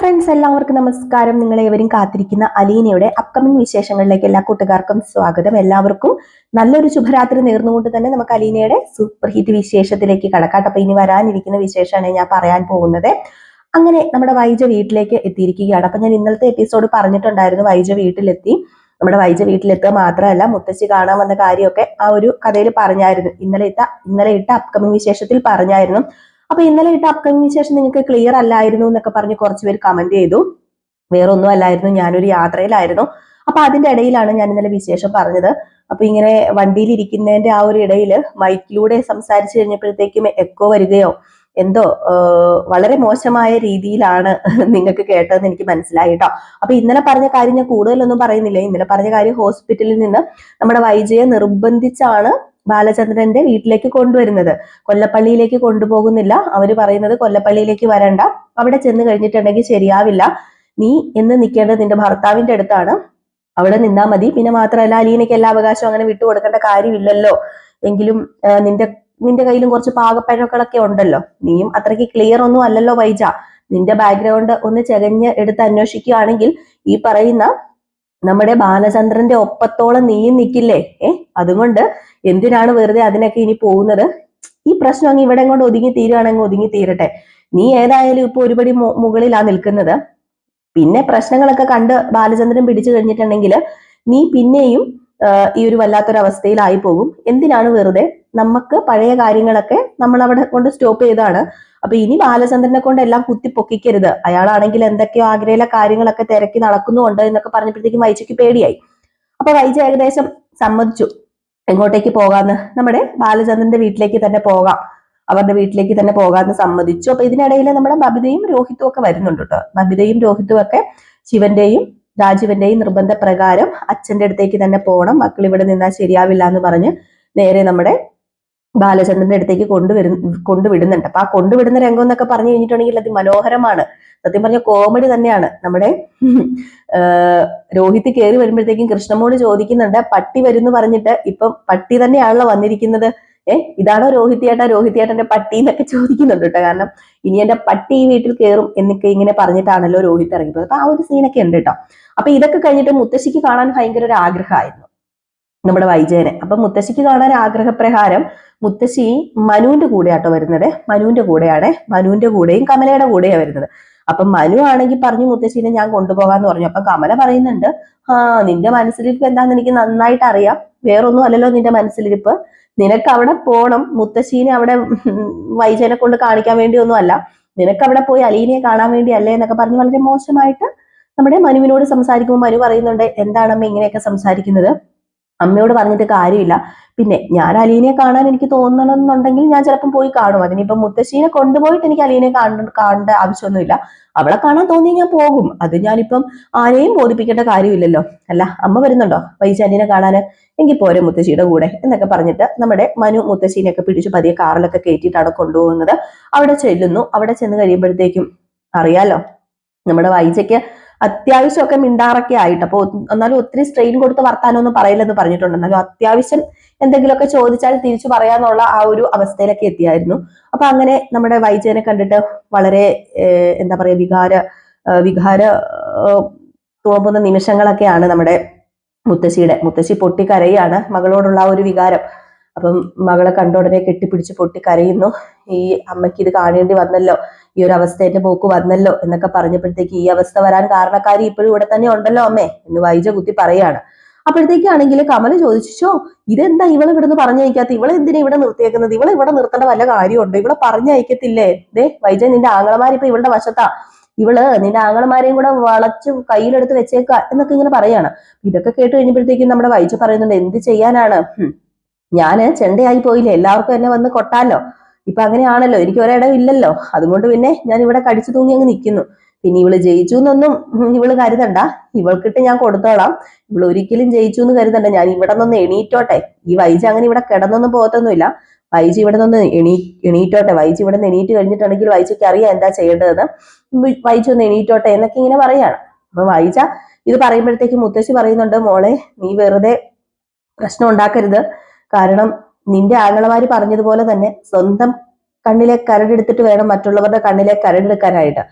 Friends എല്ലാവർക്കും നമസ്കാരം. നിങ്ങൾ ഏവരും കാത്തിരിക്കുന്ന അലീനയുടെ അപ്കമിംഗ് വിശേഷങ്ങളിലേക്ക് എല്ലാ കൂട്ടുകാർക്കും സ്വാഗതം. എല്ലാവർക്കും നല്ലൊരു ശുഭരാത്രി നേർന്നുകൊണ്ട് തന്നെ നമുക്ക് അലീനയുടെ സൂപ്പർ ഹിറ്റ് വിശേഷത്തിലേക്ക് കടക്കാട്ടെ അപ്പൊ ഇനി വരാനിരിക്കുന്ന വിശേഷമാണ് ഞാൻ പറയാൻ പോകുന്നത്. അങ്ങനെ നമ്മുടെ വൈജ വീട്ടിലേക്ക് എത്തിയിരിക്കുകയാണ്. അപ്പൊ ഞാൻ ഇന്നലത്തെ എപ്പിസോഡ് പറഞ്ഞിട്ടുണ്ടായിരുന്നു വൈജ വീട്ടിലെത്തി. നമ്മുടെ വൈജ വീട്ടിലെത്തുക മാത്രമല്ല മുത്തശ്ശി കാണാൻ വന്ന കാര്യമൊക്കെ ആ ഒരു കഥയിൽ പറഞ്ഞായിരുന്നു. ഇന്നലെ ഇട്ട ഇന്നലെ ഇട്ട അപ്കമിംഗ് വിശേഷത്തിൽ പറഞ്ഞായിരുന്നു. അപ്പൊ ഇന്നലെ ഇട്ട അപ്കമിങ് വിശേഷം നിങ്ങൾക്ക് ക്ലിയർ അല്ലായിരുന്നു എന്നൊക്കെ പറഞ്ഞ് കുറച്ച് പേര് കമന്റ് ചെയ്തു. വേറെ ഒന്നും അല്ലായിരുന്നു ഞാനൊരു യാത്രയിലായിരുന്നു. അപ്പൊ അതിന്റെ ഇടയിലാണ് ഞാൻ ഇന്നലെ വിശേഷം പറഞ്ഞത്. അപ്പൊ ഇങ്ങനെ വണ്ടിയിൽ ഇരിക്കുന്നതിന്റെ ആ ഒരു ഇടയിൽ മൈക്കിലൂടെ സംസാരിച്ചു കഴിഞ്ഞപ്പോഴത്തേക്കും എക്കോ വരികയോ എന്തോ വളരെ മോശമായ രീതിയിലാണ് നിങ്ങൾക്ക് കേട്ടതെന്ന് എനിക്ക് മനസ്സിലായി കേട്ടോ അപ്പൊ ഇന്നലെ പറഞ്ഞ കാര്യം ഞാൻ കൂടുതലൊന്നും പറയുന്നില്ല. ഇന്നലെ പറഞ്ഞ കാര്യം ഹോസ്പിറ്റലിൽ നിന്ന് നമ്മുടെ വൈജയെ നിർബന്ധിച്ചാണ് ബാലചന്ദ്രന്റെ വീട്ടിലേക്ക് കൊണ്ടുവരുന്നത്. കൊല്ലപ്പള്ളിയിലേക്ക് കൊണ്ടുപോകുന്നില്ല. അവർ പറയുന്നത് കൊല്ലപ്പള്ളിയിലേക്ക് വരണ്ട. അവിടെ ചെന്ന് കഴിഞ്ഞിട്ടുണ്ടെങ്കിൽ ശരിയാവില്ല. നീ എന്ന് നിൽക്കേണ്ടത് നിന്റെ ഭർത്താവിന്റെ അടുത്താണ്. അവിടെ നിന്നാ മതി. പിന്നെ മാത്രമല്ല അലീനയ്ക്ക് എല്ലാ അവകാശവും അങ്ങനെ വിട്ടുകൊടുക്കേണ്ട കാര്യമില്ലല്ലോ. എങ്കിലും നിന്റെ നിന്റെ കയ്യിലും കുറച്ച് പാകപ്പഴക്കളൊക്കെ ഉണ്ടല്ലോ. നീയും അത്രയ്ക്ക് ക്ലിയർ ഒന്നും അല്ലല്ലോ വൈജ. നിന്റെ ബാക്ക്ഗ്രൗണ്ട് ഒന്ന് ചെകഞ്ഞ് എടുത്ത് അന്വേഷിക്കുകയാണെങ്കിൽ ഈ പറയുന്ന നമ്മുടെ ബാലചന്ദ്രന്റെ ഒപ്പത്തോളം നീയും നിൽക്കില്ലേ? ഏ അതുകൊണ്ട് എന്തിനാണ് വെറുതെ അതിനൊക്കെ ഇനി പോകുന്നത്? ഈ പ്രശ്നം അങ്ങ് ഇവിടെ കൊണ്ട് ഒതുങ്ങി തീരുകയാണെങ്കിൽ ഒതുങ്ങി തീരട്ടെ. നീ ഏതായാലും ഇപ്പൊ ഒരുപടി മുകളിലാ നിൽക്കുന്നത്. പിന്നെ പ്രശ്നങ്ങളൊക്കെ കണ്ട് ബാലചന്ദ്രൻ പിടിച്ചു കഴിഞ്ഞിട്ടുണ്ടെങ്കിൽ നീ പിന്നെയും ഈ ഒരു വല്ലാത്തൊരവസ്ഥയിലായി പോകും. എന്തിനാണ് വെറുതെ? നമുക്ക് പഴയ കാര്യങ്ങളൊക്കെ നമ്മൾ അവിടെ കൊണ്ട് സ്റ്റോപ്പ് ചെയ്താണ് അപ്പൊ ഇനി ബാലചന്ദ്രനെ കൊണ്ട് എല്ലാം കുത്തി പൊക്കിക്കരുത് അയാളാണെങ്കിൽ എന്തൊക്കെയോ ആഗ്രഹയിലെ കാര്യങ്ങളൊക്കെ തിരക്കി നടക്കുന്നുണ്ട് എന്നൊക്കെ പറഞ്ഞപ്പോഴത്തേക്കും വൈജയ്ക്ക് പേടിയായി. അപ്പൊ വൈജ ഏകദേശം സമ്മതിച്ചു. എങ്ങോട്ടേക്ക് പോകാന്ന്? നമ്മുടെ ബാലചന്ദ്രന്റെ വീട്ടിലേക്ക് തന്നെ പോകാം. അവരുടെ വീട്ടിലേക്ക് തന്നെ പോകാന്ന് സമ്മതിച്ചു. അപ്പൊ ഇതിനിടയിൽ നമ്മുടെ ബബിതയും രോഹിത്തും ഒക്കെ വരുന്നുണ്ട് കേട്ടോ. ബബിതയും രോഹിത്തും ഒക്കെ ശിവന്റെയും രാജീവന്റെയും നിർബന്ധ പ്രകാരം അച്ഛന്റെ അടുത്തേക്ക് തന്നെ പോകണം. മക്കൾ ഇവിടെ നിന്നാൽ ശരിയാവില്ല എന്ന് പറഞ്ഞ് നേരെ നമ്മുടെ ബാലചന്ദ്രന്റെ അടുത്തേക്ക് കൊണ്ടുവരു കൊണ്ടുവിടുന്നുണ്ട്. അപ്പൊ ആ കൊണ്ടുവിടുന്ന രംഗം എന്നൊക്കെ പറഞ്ഞു കഴിഞ്ഞിട്ടുണ്ടെങ്കിൽ അത് മനോഹരമാണ്. സത്യം പറഞ്ഞ കോമഡി തന്നെയാണ്. നമ്മുടെ രോഹിത് കയറി വരുമ്പോഴത്തേക്കും കൃഷ്ണമോട് ചോദിക്കുന്നുണ്ട് പട്ടി വരുന്നു പറഞ്ഞിട്ട് ഇപ്പം പട്ടി തന്നെയാണല്ലോ വന്നിരിക്കുന്നത്. ഏഹ് ഇതാണോ രോഹിതിയേട്ട രോഹിതിയേട്ടന്റെ പട്ടി എന്നൊക്കെ ചോദിക്കുന്നുണ്ട് കേട്ടോ. കാരണം ഇനി എന്റെ പട്ടി ഈ വീട്ടിൽ കയറും എന്നൊക്കെ ഇങ്ങനെ പറഞ്ഞിട്ടാണല്ലോ രോഹിത് ഇറങ്ങിപ്പോയത്. അപ്പൊ ആ ഒരു സീനൊക്കെ ഉണ്ട് കേട്ടോ. അപ്പൊ ഇതൊക്കെ കഴിഞ്ഞിട്ട് മുത്തശ്ശിക്ക് കാണാൻ ഭയങ്കര ഒരു ആഗ്രഹമായിരുന്നു. നമ്മുടെ വൈജയനെ. അപ്പൊ മുത്തശ്ശിക്ക് കാണാൻ ആഗ്രഹപ്രകാരം മുത്തശ്ശി മനുവിന്റെ കൂടെയാട്ടോ വരുന്നത്. മനുവിന്റെ കൂടെയാണ്. മനുവിന്റെ കൂടെയും കമലയുടെ കൂടെയാണ് വരുന്നത്. അപ്പൊ മനു ആണെങ്കിൽ പറഞ്ഞു മുത്തശ്ശീനെ ഞാൻ കൊണ്ടുപോകാന്ന് പറഞ്ഞു. അപ്പൊ കമല പറയുന്നുണ്ട് ആ നിന്റെ മനസ്സിലിരിപ്പ് എന്താന്ന് എനിക്ക് നന്നായിട്ട് അറിയാം. വേറൊന്നും അല്ലല്ലോ നിന്റെ മനസ്സിലിരിപ്പ്. നിനക്ക് അവിടെ പോണം. മുത്തശ്ശീനെ അവിടെ വൈജയനെ കൊണ്ട് കാണിക്കാൻ വേണ്ടി ഒന്നും അല്ല. നിനക്ക് അവിടെ പോയി അലീനയെ കാണാൻ വേണ്ടി അല്ലേ എന്നൊക്കെ പറഞ്ഞ് വളരെ മോശമായിട്ട് നമ്മുടെ മനുവിനോട് സംസാരിക്കുമ്പോൾ മനു പറയുന്നുണ്ട് എന്താണമ്മ ഇങ്ങനെയൊക്കെ സംസാരിക്കുന്നത്? അമ്മയോട് പറഞ്ഞിട്ട് കാര്യമില്ല. പിന്നെ ഞാൻ അലീനയെ കാണാൻ എനിക്ക് തോന്നണമെന്നുണ്ടെങ്കിൽ ഞാൻ ചിലപ്പം പോയി കാണും. അതിനിപ്പം മുത്തശ്ശീനെ കൊണ്ടുപോയിട്ട് എനിക്ക് അലീനെ കാണ കാണേണ്ട ആവശ്യമൊന്നുമില്ല. അവളെ കാണാൻ തോന്നി ഞാൻ പോകും. അത് ഞാനിപ്പം ആരെയും ബോധിപ്പിക്കേണ്ട കാര്യമില്ലല്ലോ. അല്ല അമ്മ വരുന്നുണ്ടോ? വൈശാലിനെ കാണാൻ. എങ്കിൽ പോരെ മുത്തശ്ശിയുടെ കൂടെ എന്നൊക്കെ പറഞ്ഞിട്ട് നമ്മുടെ മനു മുത്തശ്ശീനെയൊക്കെ പിടിച്ച് പതിയെ കാറിലൊക്കെ കയറ്റിയിട്ടാണ് കൊണ്ടുപോകുന്നത്. അവിടെ ചെല്ലുന്നു. അവിടെ ചെന്ന് കഴിയുമ്പോഴത്തേക്കും അറിയാലോ നമ്മുടെ വൈജയ്ക്ക് അത്യാവശ്യമൊക്കെ മിണ്ടാറൊക്കെ ആയിട്ട്. അപ്പോൾ എന്നാലും ഒത്തിരി സ്ട്രെയിൻ കൊടുത്ത് വർത്താനൊന്നും പറയില്ലെന്ന് പറഞ്ഞിട്ടുണ്ട്. എന്നാലും അത്യാവശ്യം എന്തെങ്കിലുമൊക്കെ ചോദിച്ചാൽ തിരിച്ചു പറയാന്നുള്ള ആ ഒരു അവസ്ഥയിലൊക്കെ എത്തിയായിരുന്നു. അപ്പൊ അങ്ങനെ നമ്മുടെ വൈജയനെ കണ്ടിട്ട് വളരെ എന്താ പറയാ വികാര വികാര തുറപ്പുന്ന നിമിഷങ്ങളൊക്കെയാണ് നമ്മുടെ മുത്തശ്ശിയുടെ മുത്തശ്ശി പൊട്ടിക്കരയാണ് മകളോടുള്ള ആ ഒരു വികാരം. അപ്പം മകളെ കണ്ട ഉടനെ കെട്ടിപ്പിടിച്ച് പൊട്ടി കരയുന്നു. ഈ അമ്മയ്ക്ക് ഇത് കാണേണ്ടി വന്നല്ലോ. ഈ ഒരു അവസ്ഥ എന്റെ പോക്ക് വന്നല്ലോ എന്നൊക്കെ പറഞ്ഞപ്പോഴത്തേക്ക് ഈ അവസ്ഥ വരാൻ കാരണക്കാരി ഇപ്പോഴും ഇവിടെ തന്നെ ഉണ്ടല്ലോ അമ്മേ എന്ന് വൈജ കുത്തി പറയാണ് അപ്പോഴത്തേക്കാണെങ്കിൽ കമല ചോദിച്ചോ ഇതെന്താ ഇവളെ ഇവിടുന്ന് പറഞ്ഞയക്കാത്ത? ഇവളെ എന്തിനാ ഇവിടെ നിർത്തിയേക്കുന്നത്? ഇവളെ ഇവിടെ നിർത്തേണ്ട വല്ല കാര്യമുണ്ടോ? ഇവളെ പറഞ്ഞയക്കത്തില്ലേ? ദേ വൈജ നിന്റെ ആങ്ങളമാരിപ്പോ ഇവളുടെ വശത്താ. ഇവൾ നിന്റെ ആങ്ങളമാരെയും കൂടെ വളച്ച് കയ്യിലെടുത്ത് വെച്ചേക്ക എന്നൊക്കെ ഇങ്ങനെ പറയാണ്. ഇതൊക്കെ കേട്ട് കഴിഞ്ഞപ്പോഴത്തേക്കും നമ്മുടെ വൈജ പറയുന്നുണ്ട് എന്ത് ചെയ്യാനാണ്? ഞാൻ ചെണ്ടയായി പോയില്ലേ? എല്ലാവർക്കും എന്നെ വന്ന് കൊട്ടാലോ ഇപ്പൊ അങ്ങനെയാണല്ലോ. എനിക്ക് ഒരിടം ഇല്ലല്ലോ. അതുകൊണ്ട് പിന്നെ ഞാൻ ഇവിടെ കടിച്ചു തൂങ്ങി അങ്ങ് നിൽക്കുന്നു പിന്നെ ഇവൾ ജയിച്ചു എന്നൊന്നും ഇവൾ കരുതണ്ട. ഇവൾക്കിട്ട് ഞാൻ കൊടുത്തോളാം. ഇവൾ ഒരിക്കലും ജയിച്ചു എന്ന് കരുതണ്ട. ഞാൻ ഇവിടെ നിന്ന് എണീറ്റോട്ടെ. ഈ വൈജ അങ്ങനെ ഇവിടെ കിടന്നൊന്നും പോകത്തൊന്നുമില്ല. വൈജി ഇവിടെ നിന്ന് എണീ എണീറ്റോട്ടെ. വൈജി ഇവിടെ നിന്ന് എണീറ്റ് കഴിഞ്ഞിട്ടുണ്ടെങ്കിൽ വൈജയ്ക്ക് അറിയാം എന്താ ചെയ്യേണ്ടതെന്ന്. വൈജ് ഒന്ന് എണീറ്റോട്ടെ എന്നൊക്കെ ഇങ്ങനെ പറയാണ്. അപ്പൊ വൈജ ഇത് പറയുമ്പോഴത്തേക്ക് മുത്തശ്ശി പറയുന്നുണ്ട് മോളെ നീ വെറുതെ പ്രശ്നം ഉണ്ടാക്കരുത്. കാരണം നിന്റെ ആങ്ങളമാര് പറഞ്ഞതുപോലെ തന്നെ സ്വന്തം കണ്ണിലെ കരടെടുത്തിട്ട് വേണം മറ്റുള്ളവരുടെ കണ്ണിലെ കരടെടുക്കാനായിട്ട്.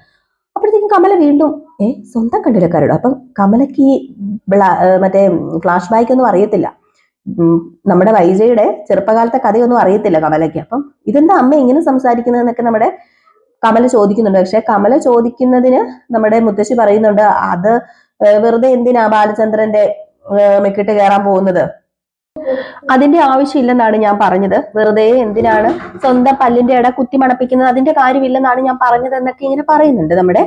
അപ്പോഴത്തേക്കും കമല വീണ്ടും ഏ സ്വന്തം കണ്ണിലെ കരട്? അപ്പം കമലക്ക് ഈ മറ്റേ ഫ്ലാഷ് ബാക്ക് ഒന്നും അറിയത്തില്ല. നമ്മുടെ വൈജയുടെ ചെറുപ്പകാലത്തെ കഥയൊന്നും അറിയത്തില്ല കമലയ്ക്ക്. അപ്പം ഇതെന്താ അമ്മ ഇങ്ങനെ സംസാരിക്കുന്നതെന്നൊക്കെ നമ്മുടെ കമല ചോദിക്കുന്നുണ്ട്. പക്ഷെ കമല ചോദിക്കുന്നതിന് നമ്മുടെ മുത്തശ്ശി പറയുന്നുണ്ട് അത് വെറുതെ എന്തിനാ ബാലചന്ദ്രന്റെ മെക്കിട്ട് കയറാൻ പോകുന്നത്? അതിന്റെ ആവശ്യമില്ലെന്നാണ് ഞാൻ പറഞ്ഞത്. വെറുതെ എന്തിനാണ് സ്വന്തം പല്ലിന്റെ ഇട കുത്തി മണപ്പിക്കുന്നത്? അതിന്റെ കാര്യമില്ലെന്നാണ് ഞാൻ പറഞ്ഞത് എന്നൊക്കെ ഇങ്ങനെ പറയുന്നുണ്ട് നമ്മുടെ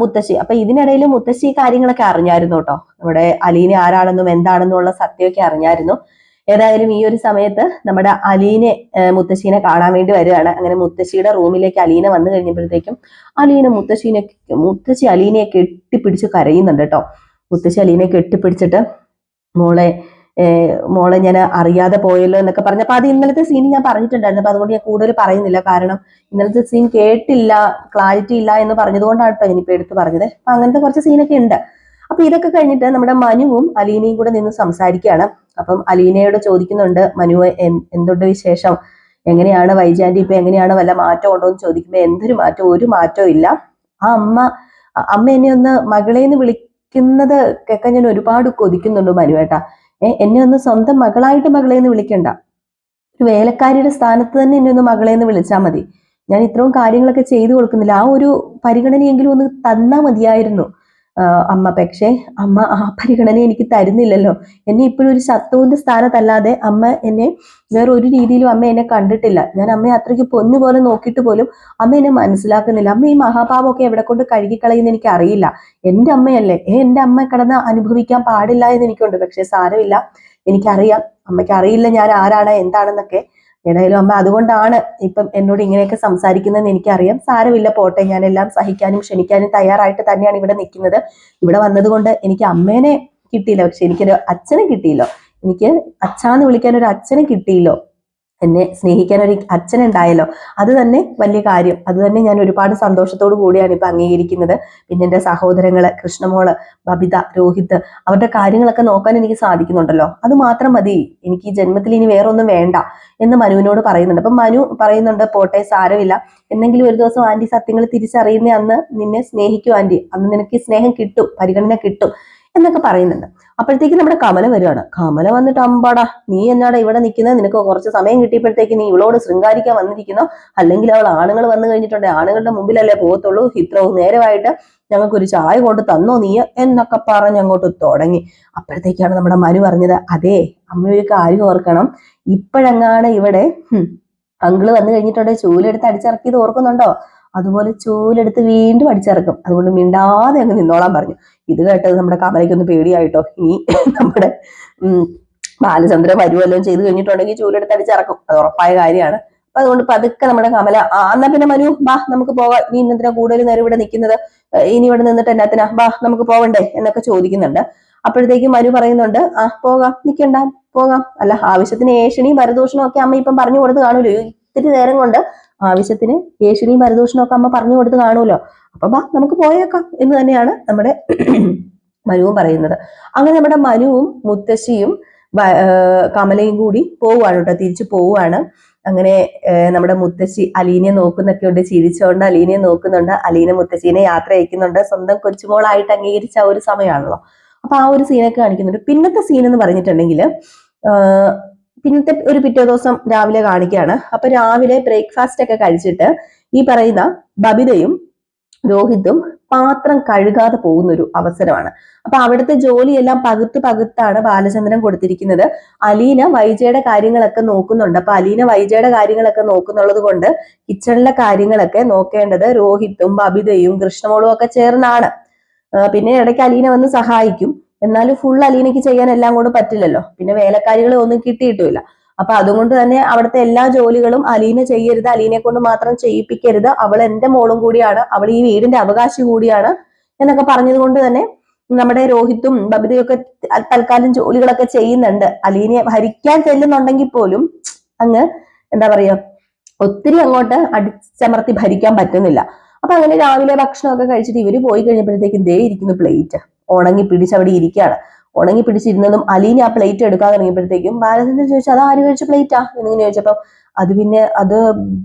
മുത്തശ്ശി. അപ്പൊ ഇതിനിടയിൽ മുത്തശ്ശി കാര്യങ്ങളൊക്കെ അറിഞ്ഞായിരുന്നു കേട്ടോ. നമ്മുടെ അലീന ആരാണെന്നും എന്താണെന്നും ഉള്ള സത്യമൊക്കെ അറിഞ്ഞായിരുന്നു. ഏതായാലും ഈ ഒരു സമയത്ത് നമ്മുടെ അലീനെ മുത്തശ്ശീനെ കാണാൻ വേണ്ടി വരികയാണ്. അങ്ങനെ മുത്തശ്ശിയുടെ റൂമിലേക്ക് അലീന വന്നു കഴിഞ്ഞപ്പോഴത്തേക്കും അലീന മുത്തശ്ശീനെ മുത്തശ്ശി അലീനയെ കെട്ടിപ്പിടിച്ച് കരയുന്നുണ്ട് കേട്ടോ. മുത്തശ്ശി അലീനെ കെട്ടിപ്പിടിച്ചിട്ട് മോളെ മോളെ ഞാൻ അറിയാതെ പോയല്ലോ എന്നൊക്കെ പറഞ്ഞപ്പോ അത് ഇന്നലത്തെ സീൻ ഞാൻ പറഞ്ഞിട്ടുണ്ടായിരുന്നു. അപ്പൊ അതുകൊണ്ട് ഞാൻ കൂടുതൽ പറയുന്നില്ല. കാരണം ഇന്നലത്തെ സീൻ കേട്ടില്ല ക്ലാരിറ്റി ഇല്ല എന്ന് പറഞ്ഞതുകൊണ്ടാണ് കേട്ടോ ഞാനിപ്പോ എടുത്ത് പറഞ്ഞത്. അപ്പൊ അങ്ങനത്തെ കുറച്ച് സീനൊക്കെ ഉണ്ട്. അപ്പൊ ഇതൊക്കെ കഴിഞ്ഞിട്ട് നമ്മുടെ മനുവും അലീനയും കൂടെ നിന്ന് സംസാരിക്കുകയാണ്. അപ്പം അലീനയോട് ചോദിക്കുന്നുണ്ട് മനു എന്തുണ്ട് വിശേഷം? എങ്ങനെയാണ് വൈജാന്റി? ഇപ്പൊ എങ്ങനെയാണ് വല്ല മാറ്റം ഉണ്ടോ എന്ന് ചോദിക്കുമ്പോൾ എന്തൊരു മാറ്റം? ഒരു മാറ്റവും ഇല്ല. ആ അമ്മ അമ്മ എന്നെ ഒന്ന് മകളേന്ന് വിളിക്കുന്നത് കേൾക്കാൻ ഞാൻ ഒരുപാട് കൊതിക്കുന്നുണ്ട് മനുവേട്ടാ. എന്നെ ഒന്ന് സ്വന്തം മകളായിട്ട് മകളെ മകളേന്ന് വിളിക്കണ്ട. ഒരു വേലക്കാരിയുടെ സ്ഥാനത്ത് തന്നെ എന്നെ ഒന്ന് മകളെ മകളേന്ന് വിളിച്ചാൽ മതി. ഞാൻ ഇത്രയും കാര്യങ്ങളൊക്കെ ചെയ്തു കൊടുക്കുന്നില്ല. ആ ഒരു പരിഗണനയെങ്കിലും ഒന്ന് തന്നാ മതിയായിരുന്നു. അമ്മ പക്ഷേ അമ്മ ആ പരിഗണന എനിക്ക് തരുന്നില്ലല്ലോ. എന്നെ ഇപ്പോഴും ഒരു ശത്രുവിന്റെ സ്ഥാനത്തല്ലാതെ അമ്മ എന്നെ വേറെ ഒരു രീതിയിലും അമ്മ എന്നെ കണ്ടിട്ടില്ല. ഞാൻ അമ്മയെ അത്രയ്ക്ക് പൊന്നുപോലെ നോക്കിയിട്ട് പോലും അമ്മ എന്നെ മനസ്സിലാക്കുന്നില്ല. അമ്മ ഈ മഹാഭാവമൊക്കെ എവിടെ കൊണ്ട് കഴുകിക്കളയുന്ന എനിക്ക് അറിയില്ല എന്റെ അമ്മയല്ലേ? ഏ എന്റെ അമ്മ കിടന്ന് അനുഭവിക്കാൻ പാടില്ല എന്ന് എനിക്കുണ്ട്. പക്ഷെ സാരമില്ല. എനിക്കറിയാം. അമ്മയ്ക്ക് അറിയില്ല ഞാൻ ആരാണ് എന്താണെന്നൊക്കെ. ഏതായാലും അമ്മ അതുകൊണ്ടാണ് ഇപ്പം എന്നോട് ഇങ്ങനെയൊക്കെ സംസാരിക്കുന്നതെന്ന് എനിക്കറിയാം. സാരമില്ല പോട്ടെ. ഞാൻ എല്ലാം സഹിക്കാനും ക്ഷണിക്കാനും തയ്യാറായിട്ട് തന്നെയാണ് ഇവിടെ നിൽക്കുന്നത്. ഇവിടെ വന്നതുകൊണ്ട് എനിക്ക് അമ്മേനെ കിട്ടിയില്ല. പക്ഷെ എനിക്കൊരു അച്ഛനെ കിട്ടിയില്ലോ. എനിക്ക് അച്ഛാന്ന് വിളിക്കാൻ ഒരു അച്ഛനെ കിട്ടിയില്ലോ. എന്നെ സ്നേഹിക്കാൻ ഒരു അച്ഛനുണ്ടായല്ലോ. അത് തന്നെ വലിയ കാര്യം. അത് തന്നെ ഞാൻ ഒരുപാട് സന്തോഷത്തോടു കൂടിയാണ് ഇപ്പൊ അംഗീകരിക്കുന്നത്. പിന്നെ എന്റെ സഹോദരങ്ങൾ കൃഷ്ണമോൾ ബബിത രോഹിത് അവരുടെ കാര്യങ്ങളൊക്കെ നോക്കാൻ എനിക്ക് സാധിക്കുന്നുണ്ടല്ലോ. അത് മാത്രം മതി. എനിക്ക് ഈ ജന്മത്തിൽ ഇനി വേറെ ഒന്നും വേണ്ട എന്ന് മനുവിനോട് പറയുന്നുണ്ട്. അപ്പൊ മനു പറയുന്നുണ്ട് പോട്ടെ സാരമില്ല. എന്നെങ്കിലും ഒരു ദിവസം ആന്റി സത്യങ്ങൾ തിരിച്ചറിയുന്ന അന്ന് നിന്നെ സ്നേഹിക്കും ആന്റി. അന്ന് നിനക്ക് സ്നേഹം കിട്ടും പരിഗണന കിട്ടും. എന്നൊക്കെ പറയുന്നുണ്ട്. അപ്പോഴത്തേക്ക് നമ്മുടെ കമല വരുവാണ്. കമല വന്നിട്ട് അമ്പാടാ നീ എന്നാടാ ഇവിടെ നിൽക്കുന്നത് നിനക്ക് കുറച്ച് സമയം കിട്ടിയപ്പോഴത്തേക്ക് നീ ഇവളോട് ശൃംഗാരിക്കാൻ വന്നിരിക്കുന്നു. അല്ലെങ്കിൽ അവൾ ആണുങ്ങൾ വന്നു കഴിഞ്ഞിട്ടുണ്ട്. ആണുങ്ങളുടെ മുമ്പിലല്ലേ പോകത്തുള്ളൂ. ഇത്രവും നേരമായിട്ട് ഞങ്ങൾക്ക് ഒരു ചായ കൊണ്ട് തന്നോ നീ? എന്നൊക്കെ പറഞ്ഞ് അങ്ങോട്ട് തുടങ്ങി. അപ്പോഴത്തേക്കാണ് നമ്മുടെ മനു പറഞ്ഞത് അതെ അമ്മ ഒരു കാര്യം ഓർക്കണം. ഇപ്പോഴെങ്ങാണ് ഇവിടെ അങ്കിൾ വന്നു കഴിഞ്ഞിട്ടുണ്ട്. ചൂലെടുത്ത് അടിച്ചിറക്കിയത് ഓർക്കുന്നുണ്ടോ? അതുപോലെ ചൂലെടുത്ത് വീണ്ടും അടിച്ചിറക്കും. അതുകൊണ്ട് മിണ്ടാതെ അങ്ങ് നിന്നോളാൻ പറഞ്ഞു. ഇത് കേട്ടത് നമ്മുടെ കമലയ്ക്കൊന്ന് പേടിയായിട്ടോ? ഇനി നമ്മുടെ ബാലചന്ദ്ര വരുവല്ലോ ചെയ്ത് കഴിഞ്ഞിട്ടുണ്ടെങ്കിൽ ചൂലെടുത്ത് അടിച്ചിറക്കും. അത് ഉറപ്പായ കാര്യമാണ്. അപ്പൊ അതുകൊണ്ട് പതുക്കെ നമ്മുടെ കമല ആ എന്നാ പിന്നെ മനു ബാ നമുക്ക് പോകാം. നീ ഇന്നെന്തിനാ കൂടുതൽ നേരം ഇവിടെ നിൽക്കുന്നത്? ഇനി ഇവിടെ നിന്നിട്ട് എന്നാത്തിനാ? ബാ നമുക്ക് പോവണ്ടേ എന്നൊക്കെ ചോദിക്കുന്നുണ്ട്. അപ്പോഴത്തേക്കും മനു പറയുന്നുണ്ട് ആ പോകാം. നിൽക്കണ്ട പോകാം. അല്ല ആവശ്യത്തിന് ഏഷണിയും പരദൂഷണവും ഒക്കെ അമ്മ ഇപ്പം പറഞ്ഞു കൊടുത്ത് കാണൂലോ ഇത്തിരി നേരം കൊണ്ട് ആവശ്യത്തിന് ഏഷണിയും പരദൂഷണവും ഒക്കെ അമ്മ പറഞ്ഞു കൊടുത്ത് കാണൂലോ അപ്പൊ ബാ നമുക്ക് പോയേക്കാം എന്ന് തന്നെയാണ് നമ്മുടെ മനുവും പറയുന്നത്. അങ്ങനെ നമ്മുടെ മനുവും മുത്തശ്ശിയും കമലയും കൂടി പോവുകയാണ് കേട്ടോ തിരിച്ചു പോവുകയാണ്. അങ്ങനെ നമ്മുടെ മുത്തശ്ശി അലീനെ നോക്കുന്നൊക്കെ ഉണ്ട് ചിരിച്ചുകൊണ്ട് അലീനെ നോക്കുന്നുണ്ട് അലീന മുത്തശ്ശീനെ യാത്ര അയക്കുന്നുണ്ട്. സ്വന്തം കൊച്ചുമോളായിട്ട് അംഗീകരിച്ച ഒരു സമയമാണല്ലോ. അപ്പൊ ആ ഒരു സീനൊക്കെ കാണിക്കുന്നുണ്ട്. പിന്നത്തെ സീൻ എന്ന് പറഞ്ഞിട്ടുണ്ടെങ്കിൽ പിന്നത്തെ ഒരു പിറ്റേ ദിവസം രാവിലെ കാണിക്കുകയാണ്. അപ്പൊ രാവിലെ ബ്രേക്ക്ഫാസ്റ്റ് ഒക്കെ കഴിച്ചിട്ട് ഈ പറയുന്ന ബബിതയും രോഹിത്തും പാത്രം കഴുകാതെ പോകുന്ന ഒരു അവസരമാണ്. അപ്പൊ അവിടുത്തെ ജോലിയെല്ലാം പകുത്ത് പകുത്താണ് ബാലചന്ദ്രൻ കൊടുത്തിരിക്കുന്നത്. അലീന വൈജയുടെ കാര്യങ്ങളൊക്കെ നോക്കുന്നുണ്ട്. അപ്പൊ അലീന വൈജയുടെ കാര്യങ്ങളൊക്കെ നോക്കുന്നുള്ളത് കൊണ്ട് കിച്ചണിലെ കാര്യങ്ങളൊക്കെ നോക്കേണ്ടത് രോഹിത്തും ബബിതയും കൃഷ്ണമോളും ഒക്കെ ചേർന്നാണ്. പിന്നെ ഇടയ്ക്ക് അലീന വന്ന് സഹായിക്കും. എന്നാലും ഫുൾ അലീനയ്ക്ക് ചെയ്യാൻ എല്ലാം കൂടെ പറ്റില്ലല്ലോ. പിന്നെ വേലക്കാരികളെ ഒന്നും കിട്ടിയിട്ടുമില്ല. അപ്പൊ അതുകൊണ്ട് തന്നെ അവിടുത്തെ എല്ലാ ജോലികളും അലീന ചെയ്യരുത്. അലീനെ കൊണ്ട് മാത്രം ചെയ്യിപ്പിക്കരുത്. അവൾ എന്റെ മോളും കൂടിയാണ്. അവൾ ഈ വീടിന്റെ അവകാശി കൂടിയാണ് എന്നൊക്കെ പറഞ്ഞതുകൊണ്ട് തന്നെ നമ്മുടെ രോഹിത്തും ബബിതയൊക്കെ തൽക്കാലം ജോലികളൊക്കെ ചെയ്യുന്നുണ്ട്. അലീനെ ഭരിക്കാൻ ചെല്ലുന്നുണ്ടെങ്കിൽ പോലും അങ്ങ് എന്താ പറയാ ഒത്തിരി അങ്ങോട്ട് അടിച്ചമർത്തി ഭരിക്കാൻ പറ്റുന്നില്ല. അപ്പൊ അങ്ങനെ രാവിലെ ഭക്ഷണമൊക്കെ കഴിച്ചിട്ട് ഇവർ പോയി കഴിഞ്ഞപ്പോഴത്തേക്കും ദേ ഇരിക്കുന്നു പ്ലേറ്റ് ഉണങ്ങി പിടിച്ച് അവിടെ ഇരിക്കുകയാണ്. ഉണങ്ങി പിടിച്ചിരുന്നതും അലീന ആ പ്ലേറ്റ് എടുക്കാൻ തുടങ്ങിയപ്പോഴത്തേക്കും ബാലചന്ദ്രൻ ചോദിച്ചു അത് ആര് കഴിച്ച പ്ലേറ്റാ എന്നിങ്ങനെ ചോദിച്ചപ്പം അത് പിന്നെ അത്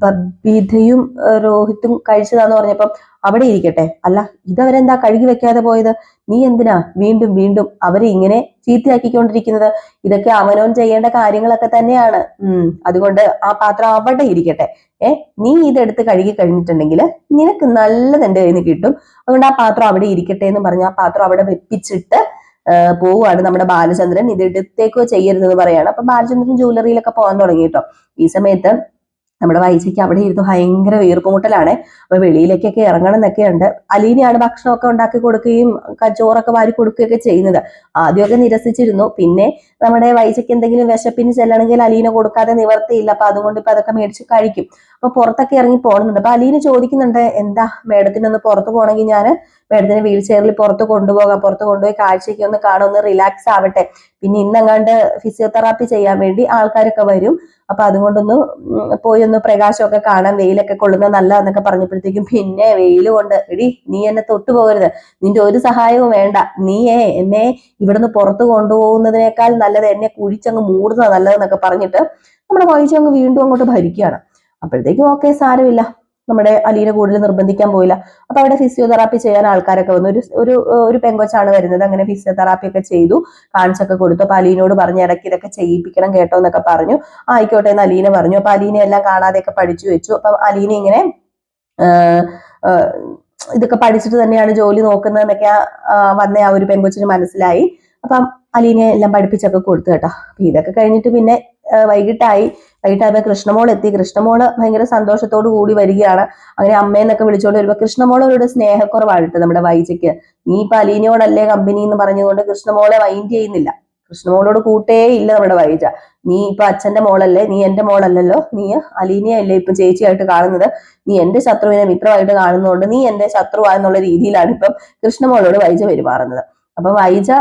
ബബീതയും ഏഹ്, രോഹിത്തും കഴിച്ചതാന്ന് പറഞ്ഞപ്പം അവിടെ ഇരിക്കട്ടെ. അല്ല ഇതവരെന്താ കഴുകി വെക്കാതെ പോയത്? നീ എന്തിനാ വീണ്ടും വീണ്ടും അവരെ ഇങ്ങനെ ചീത്തയാക്കിക്കൊണ്ടിരിക്കുന്നത്? ഇതൊക്കെ അവനോൻ ചെയ്യേണ്ട കാര്യങ്ങളൊക്കെ തന്നെയാണ്. ഉം അതുകൊണ്ട് ആ പാത്രം അവിടെ ഇരിക്കട്ടെ. ഏ നീ ഇതെടുത്ത് കഴുകി കഴിഞ്ഞിട്ടുണ്ടെങ്കിൽ നിനക്ക് നല്ലത് എന്റെ കയ്യിൽ നിന്ന് കിട്ടും. അതുകൊണ്ട് ആ പാത്രം അവിടെ ഇരിക്കട്ടെ എന്ന് പറഞ്ഞ് ആ പാത്രം അവിടെ വെപ്പിച്ചിട്ട് പോവുകയാണ് നമ്മുടെ ബാലചന്ദ്രൻ. ഇത് എടുത്തേക്കോ ചെയ്യരുതെന്ന് പറയാണ്. അപ്പൊ ബാലചന്ദ്രൻ ജ്വല്ലറിയിലൊക്കെ പോകാൻ തുടങ്ങി കേട്ടോ. ഈ സമയത്ത് നമ്മുടെ വൈശയ്ക്ക് അവിടെ ഇരുന്ന് ഭയങ്കര വീർപ്പുമുട്ടലാണ്. അപ്പൊ വെളിയിലേക്കൊക്കെ ഇറങ്ങണം എന്നൊക്കെ ഉണ്ട്. അലീനയാണ് ഭക്ഷണമൊക്കെ ഉണ്ടാക്കി കൊടുക്കുകയും കച്ചോറൊക്കെ ചോറൊക്കെ വാരി കൊടുക്കുകയൊക്കെ ചെയ്യുന്നത്. ആദ്യമൊക്കെ നിരസിച്ചിരുന്നു. പിന്നെ നമ്മുടെ വൈശയ്ക്ക് എന്തെങ്കിലും വിശപ്പിന് ചെല്ലണമെങ്കിൽ അലീന കൊടുക്കാതെ നിവർത്തിയില്ല. അപ്പൊ അതുകൊണ്ട് ഇപ്പൊ അതൊക്കെ മേടിച്ച് കഴിക്കും. അപ്പൊ പുറത്തൊക്കെ ഇറങ്ങി പോകുന്നുണ്ട് അപ്പൊ അലീന ചോദിക്കുന്നുണ്ട് എന്താ മേഡത്തിനൊന്ന് പുറത്ത് പോകണമെങ്കിൽ ഞാൻ മേഡത്തിന് വീൽ ചെയറിൽ പുറത്ത് കൊണ്ടുപോകാം. പുറത്ത് കൊണ്ടുപോയി കാഴ്ചയ്ക്ക് ഒന്ന് കാണാം. ഒന്ന് റിലാക്സ് ആവട്ടെ. പിന്നെ ഇന്നങ്ങാണ്ട് ഫിസിയോതെറാപ്പി ചെയ്യാൻ വേണ്ടി ആൾക്കാരൊക്കെ വരും. അപ്പൊ അതുകൊണ്ടൊന്ന് പോയി ഒന്ന് പ്രകാശമൊക്കെ കാണാൻ വെയിലൊക്കെ കൊള്ളുന്ന നല്ല എന്നൊക്കെ പറഞ്ഞപ്പോഴത്തേക്കും പിന്നെ വെയിൽ കൊണ്ട് എടി നീ എന്നെ തൊട്ടു പോകരുത്. നിന്റെ ഒരു സഹായവും വേണ്ട. നീയേ എന്നെ ഇവിടുന്ന് പുറത്തു കൊണ്ടുപോകുന്നതിനേക്കാൾ നല്ലത് എന്നെ കുഴിച്ചങ്ങ് മൂടുന്നത് നല്ലതെന്നൊക്കെ പറഞ്ഞിട്ട് നമ്മുടെ വായിച്ചങ്ങ് വീണ്ടും അങ്ങോട്ട് ഭരിക്കുകയാണ്. അപ്പോഴത്തേക്കും ഓക്കെ സാരമില്ല. നമ്മുടെ അലീന കൂടുതൽ നിർബന്ധിക്കാൻ പോയില്ല. അപ്പൊ അവിടെ ഫിസിയോതെറാപ്പി ചെയ്യാൻ ആൾക്കാരൊക്കെ വന്നു. ഒരു ഒരു ഒരു പെങ്കൊച്ചാണ് വരുന്നത്. അങ്ങനെ ഫിസിയോതെറാപ്പി ഒക്കെ ചെയ്തു കാണിച്ചൊക്കെ കൊടുത്തു. അപ്പൊ അലീനോട് പറഞ്ഞു ഇടയ്ക്ക് ഇതൊക്കെ ചെയ്യിപ്പിക്കണം കേട്ടോ എന്നൊക്കെ പറഞ്ഞു. ആയിക്കോട്ടെ എന്ന് അലീന പറഞ്ഞു. അപ്പൊ അലീന എല്ലാം കാണാതെയൊക്കെ പഠിച്ചു വെച്ചു. അപ്പൊ അലീന ഇങ്ങനെ ഇതൊക്കെ പഠിച്ചിട്ട് തന്നെയാണ് ജോലി നോക്കുന്നതെന്നൊക്കെ വന്ന ആ ഒരു പെങ്കൊച്ചിന് മനസ്സിലായി. അപ്പം അലീനെ എല്ലാം പഠിപ്പിച്ചൊക്കെ കൊടുത്തു കേട്ടോ. അപ്പൊ ഇതൊക്കെ കഴിഞ്ഞിട്ട് പിന്നെ വൈകിട്ടായി. വൈകിട്ടായപ്പോ കൃഷ്ണമോൾ എത്തി. കൃഷ്ണമോൾ ഭയങ്കര സന്തോഷത്തോടു കൂടി വരികയാണ്. അങ്ങനെ അമ്മയെന്നൊക്കെ വിളിച്ചുകൊണ്ട് വരുമ്പോ കൃഷ്ണമോൾ അവരുടെ സ്നേഹക്കുറവായിട്ട് നമ്മുടെ വൈജയ്ക്ക് നീ ഇപ്പൊ അലീനയോടല്ലേ കമ്പനി എന്ന് പറഞ്ഞുകൊണ്ട് കൃഷ്ണമോളെ മൈൻഡ് ചെയ്യുന്നില്ല. കൃഷ്ണമോളോട് കൂട്ടേ ഇല്ല നമ്മുടെ വൈജ. നീ ഇപ്പൊ അച്ഛന്റെ മോളല്ലേ? നീ എന്റെ മോളല്ലല്ലോ? നീ അലീനയല്ലേ ഇപ്പൊ ചേച്ചിയായിട്ട് കാണുന്നത്? നീ എന്റെ ശത്രുവിനെ മിത്രമായിട്ട് കാണുന്നതുകൊണ്ട് നീ എന്റെ ശത്രുവാന്നുള്ള രീതിയിലാണ് ഇപ്പം കൃഷ്ണമോളോട് വൈജ പെരുമാറുന്നത്. അപ്പൊ വൈജ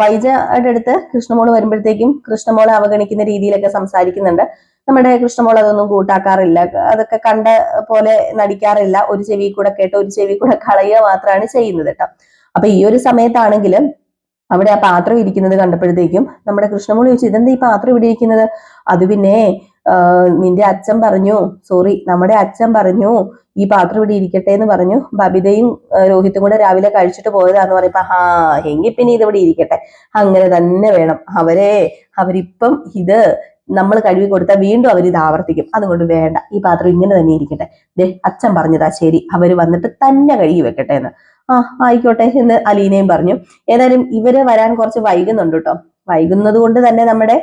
വൈജയുടെ അടുത്ത് കൃഷ്ണമോൾ വരുമ്പോഴത്തേക്കും കൃഷ്ണമോൾ അവഗണിക്കുന്ന രീതിയിലൊക്കെ സംസാരിക്കുന്നുണ്ട്. നമ്മുടെ കൃഷ്ണമോൾ അതൊന്നും കൂട്ടാക്കാറില്ല. അതൊക്കെ കണ്ട പോലെ നടിക്കാറില്ല. ഒരു ചെവി കൂടെ കേട്ട് ഒരു ചെവി കൂടെ കളയുക മാത്രമാണ് ചെയ്യുന്നത് കേട്ടോ. അപ്പൊ ഈ ഒരു സമയത്താണെങ്കിലും അവിടെ ആ പാത്രം ഇരിക്കുന്നത് കണ്ടപ്പോഴത്തേക്കും നമ്മുടെ കൃഷ്ണമോൾ ചോദിച്ചു ഇതെന്താ ഈ പാത്രം ഇവിടെ ഇരിക്കുന്നത്? അത് പിന്നെ നിന്റെ അച്ഛൻ പറഞ്ഞു സോറി നമ്മുടെ അച്ഛൻ പറഞ്ഞു ഈ പാത്രം ഇവിടെ ഇരിക്കട്ടെ എന്ന് പറഞ്ഞു. ബബിതയും രോഹിത്തും കൂടെ രാവിലെ കഴിച്ചിട്ട് പോയതാന്ന് പറയുമ്പോ ഹാ എങ്കിൽ പിന്നെ ഇത് ഇവിടെ ഇരിക്കട്ടെ. അങ്ങനെ തന്നെ വേണം. അവരെ അവരിപ്പം ഇത് നമ്മൾ കഴുകി കൊടുത്താൽ വീണ്ടും അവർ ഇത് ആവർത്തിക്കും. അതുകൊണ്ട് വേണ്ട ഈ പാത്രം ഇങ്ങനെ തന്നെ ഇരിക്കട്ടെ. ദേ അച്ഛൻ പറഞ്ഞതാ ശരി. അവർ വന്നിട്ട് തന്നെ കഴുകി വെക്കട്ടെ എന്ന്. ആ ആയിക്കോട്ടെ എന്ന് അലീനയും പറഞ്ഞു. ഏതായാലും ഇവർ വരാൻ കുറച്ച് വൈകുന്നുണ്ട് കേട്ടോ വൈകുന്നത് കൊണ്ട് തന്നെ നമ്മുടെ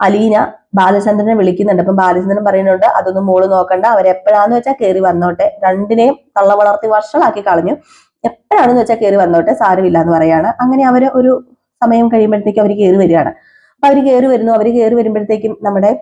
അലീന ബാലചന്ദ്രനെ വിളിക്കുന്നുണ്ട്. അപ്പം ബാലചന്ദ്രൻ പറയുന്നുണ്ട് അതൊന്നും മോൾ നോക്കണ്ട. അവരെപ്പോഴാന്ന് വെച്ചാൽ കയറി വന്നോട്ടെ. രണ്ടിനെയും തള്ള വളർത്തി വർഷങ്ങളാക്കി കളഞ്ഞു. എപ്പോഴാണെന്ന് വെച്ചാൽ കയറി വന്നോട്ടെ. സാരമില്ല എന്ന് പറയാണ്. അങ്ങനെ അവർ ഒരു സമയം കഴിയുമ്പോഴത്തേക്കും അവർ കയറി വരികയാണ്. അപ്പൊ അവർ കയറി വരുന്നു. അവർ കയറി വരുമ്പോഴത്തേക്കും നമ്മുടെ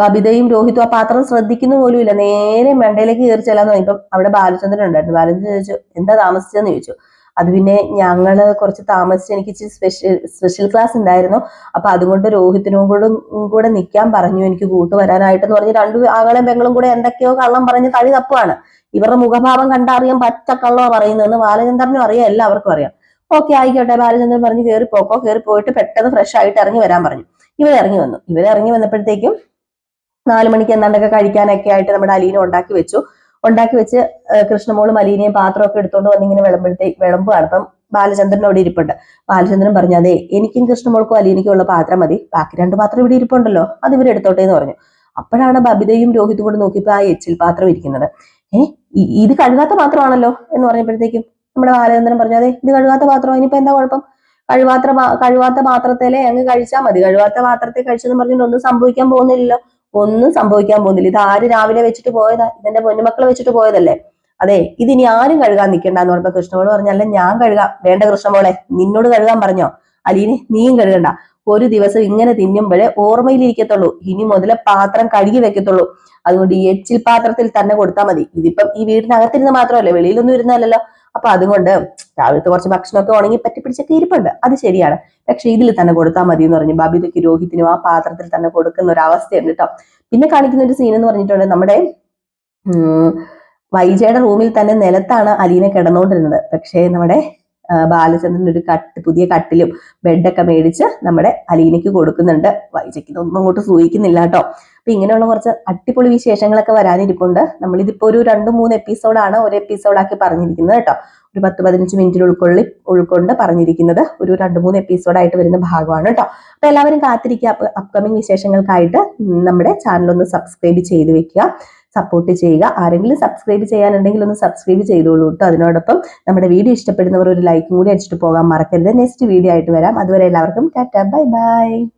ബബിതയും രോഹിത്തും ആ പാത്രം ശ്രദ്ധിക്കുന്ന പോലും ഇല്ല നേരെ മണ്ടയിലേക്ക് കയറി ചെല്ലാന്ന് ഇപ്പം അവിടെ ബാലചന്ദ്രൻ ഉണ്ടായിരുന്നു. ബാലചന്ദ്രൻ ചോദിച്ചു എന്താ താമസിച്ചെന്ന് ചോദിച്ചു. അത് പിന്നെ ഞങ്ങൾ കുറച്ച് താമസിച്ച് എനിക്ക് സ്പെഷ്യൽ സ്പെഷ്യൽ ക്ലാസ് ഉണ്ടായിരുന്നു. അപ്പൊ അതുകൊണ്ട് രോഹിത്തിനും കൂടെ കൂടെ നിൽക്കാൻ പറഞ്ഞു എനിക്ക് കൂട്ടു വരാനായിട്ടെന്ന് പറഞ്ഞ് രണ്ടു ആകളും പെങ്ങളും കൂടെ എന്തൊക്കെയോ കള്ളം പറഞ്ഞ് തഴി തപ്പുവാണ്. ഇവരുടെ മുഖഭാവം കണ്ടറിയാൻ പച്ച കള്ളോ പറയുന്നതെന്ന് ബാലചന്ദ്രനും അറിയാം എല്ലാവർക്കും അറിയാം. ഓക്കെ ആയിക്കോട്ടെ ബാലചന്ദ്രൻ പറഞ്ഞു കയറി പോക്കോ കയറി പോയിട്ട് പെട്ടെന്ന് ഫ്രഷ് ആയിട്ട് ഇറങ്ങി വരാൻ പറഞ്ഞു. ഇവർ ഇറങ്ങി വന്നു. ഇവർ ഇറങ്ങി വന്നപ്പോഴത്തേക്കും നാലു മണിക്ക് എന്താണ്ടൊക്കെ കഴിക്കാനൊക്കെ ആയിട്ട് നമ്മുടെ അലീന ഉണ്ടാക്കി വെച്ചു. ഉണ്ടാക്കി വെച്ച് കൃഷ്ണമോൾ അലീനയും പാത്രമൊക്കെ എടുത്തോണ്ട് വന്നിങ്ങനെ വിളമ്പഴത്തേക്ക് വിളമ്പുകയാണ് അപ്പം ബാലചന്ദ്രൻ അവിടെ ഇരിപ്പുണ്ട്. ബാലചന്ദ്രൻ പറഞ്ഞു അതെ എനിക്കും കൃഷ്ണമോൾക്കും അലീനയ്ക്കും ഉള്ള പാത്രം മതി. ബാക്കി രണ്ട് പാത്രം ഇവിടെ ഇരിപ്പുണ്ടല്ലോ. അത് ഇവർ എടുത്തോട്ടെ എന്ന് പറഞ്ഞു. അപ്പോഴാണ് ബബിതയും രോഹിതും കൂടെ നോക്കിയപ്പോൾ ആ എച്ചിൽ പാത്രം ഇരിക്കുന്നത്. ഏ ഇ- ഇത് കഴുകാത്ത പാത്രമാണല്ലോ എന്ന് പറഞ്ഞപ്പോഴത്തേക്കും നമ്മുടെ ബാലചന്ദ്രൻ പറഞ്ഞു അതെ ഇത് കഴുകാത്ത പാത്രം ഇനിയിപ്പോ എന്താ കുഴപ്പം? കഴിവാത്ത കഴിവാത്ത പാത്രത്തിലെ അങ്ങ് കഴിച്ചാൽ മതി. കഴിവാത്ത പാത്രത്തെ കഴിച്ചെന്ന് പറഞ്ഞിട്ട് ഒന്നും സംഭവിക്കാൻ പോകുന്നില്ലല്ലോ. ഒന്നും സംഭവിക്കാൻ പോകുന്നില്ല. ഇത് ആര് രാവിലെ വെച്ചിട്ട് പോയതാ? ഇതെന്റെ പൊന്നുമക്കളെ വെച്ചിട്ട് പോയതല്ലേ? അതെ ഇതിനി ആരും കഴുകാൻ നിൽക്കണ്ട എന്ന് പറഞ്ഞപ്പോ കൃഷ്ണമോൾ പറഞ്ഞല്ല ഞാൻ കഴുകാം. വേണ്ട കൃഷ്ണമോളെ നിന്നോട് കഴുകാൻ പറഞ്ഞോ? അലീനെ നീയും കഴുകണ്ട. ഒരു ദിവസം ഇങ്ങനെ തിന്നുമ്പോഴേ ഓർമ്മയിലിരിക്കത്തുള്ളൂ. ഇനി മുതലേ പാത്രം കഴുകി വെക്കത്തുള്ളൂ. അതുകൊണ്ട് ഈ എച്ചിൽ പാത്രത്തിൽ തന്നെ കൊടുത്താൽ മതി. ഇതിപ്പം ഈ വീടിനകത്തിരുന്ന് മാത്രമല്ല വെളിയിലൊന്നും ഇരുന്നല്ലോ അപ്പൊ അതുകൊണ്ട് രാവിലത്തെ കുറച്ച് ഭക്ഷണമൊക്കെ ഉണങ്ങി പറ്റി പിടിച്ചൊക്കെ ഇരിപ്പുണ്ട്. അത് ശരിയാണ്. പക്ഷെ ഇതിൽ തന്നെ കൊടുത്താൽ മതി എന്ന് പറഞ്ഞു ബബിതയ്ക്ക് രോഹിത്തിനും ആ പാത്രത്തിൽ തന്നെ കൊടുക്കുന്ന ഒരു അവസ്ഥയുണ്ട് കേട്ടോ. പിന്നെ കാണിക്കുന്ന ഒരു സീൻ എന്ന് പറഞ്ഞിട്ടുണ്ട് നമ്മുടെ വൈജയുടെ റൂമിൽ തന്നെ നിലത്താണ് അലീന കിടന്നുകൊണ്ടിരുന്നത്. പക്ഷേ നമ്മുടെ ബാലചന്ദ്രൻ ഒരു കട്ട് പുതിയ കട്ടിലും ബെഡൊക്കെ മേടിച്ച് നമ്മുടെ അലീനയ്ക്ക് കൊടുക്കുന്നുണ്ട്. വൈജയ്ക്ക് ഇതൊന്നും അങ്ങോട്ട് സൂചിക്കുന്നില്ല കേട്ടോ. അപ്പൊ ഇങ്ങനെയുള്ള കുറച്ച് അടിപൊളി വിശേഷങ്ങളൊക്കെ വരാനിരിപ്പുണ്ട്. നമ്മളിതിപ്പോ ഒരു രണ്ട് മൂന്ന് എപ്പിസോഡാണ് ഒരു എപ്പിസോഡാക്കി പറഞ്ഞിരിക്കുന്നത് കേട്ടോ. ഒരു പത്ത് പതിനഞ്ച് മിനിറ്റിൽ ഉൾക്കൊള്ളി ഉൾക്കൊണ്ട് പറഞ്ഞിരിക്കുന്നത് ഒരു രണ്ട് മൂന്ന് എപ്പിസോഡായിട്ട് വരുന്ന ഭാഗമാണ് കേട്ടോ. അപ്പൊ എല്ലാവരും കാത്തിരിക്കുക. അപ്കമിങ് വിശേഷങ്ങൾക്കായിട്ട് നമ്മുടെ ചാനൽ ഒന്ന് സബ്സ്ക്രൈബ് ചെയ്ത് വെക്കുക. സപ്പോർട്ട് ചെയ്യുക. ആരെങ്കിലും സബ്സ്ക്രൈബ് ചെയ്യാനുണ്ടെങ്കിൽ ഒന്ന് സബ്സ്ക്രൈബ് ചെയ്തോളൂ കേട്ടോ. അതിനോടൊപ്പം നമ്മുടെ വീഡിയോ ഇഷ്ടപ്പെടുന്നവർ ഒരു ലൈക്കും കൂടി അടിച്ചിട്ട് പോകാൻ മറക്കരുത്. നെക്സ്റ്റ് വീഡിയോ ആയിട്ട് വരാം. അതുവരെ എല്ലാവർക്കും ടാറ്റ. Bye bye.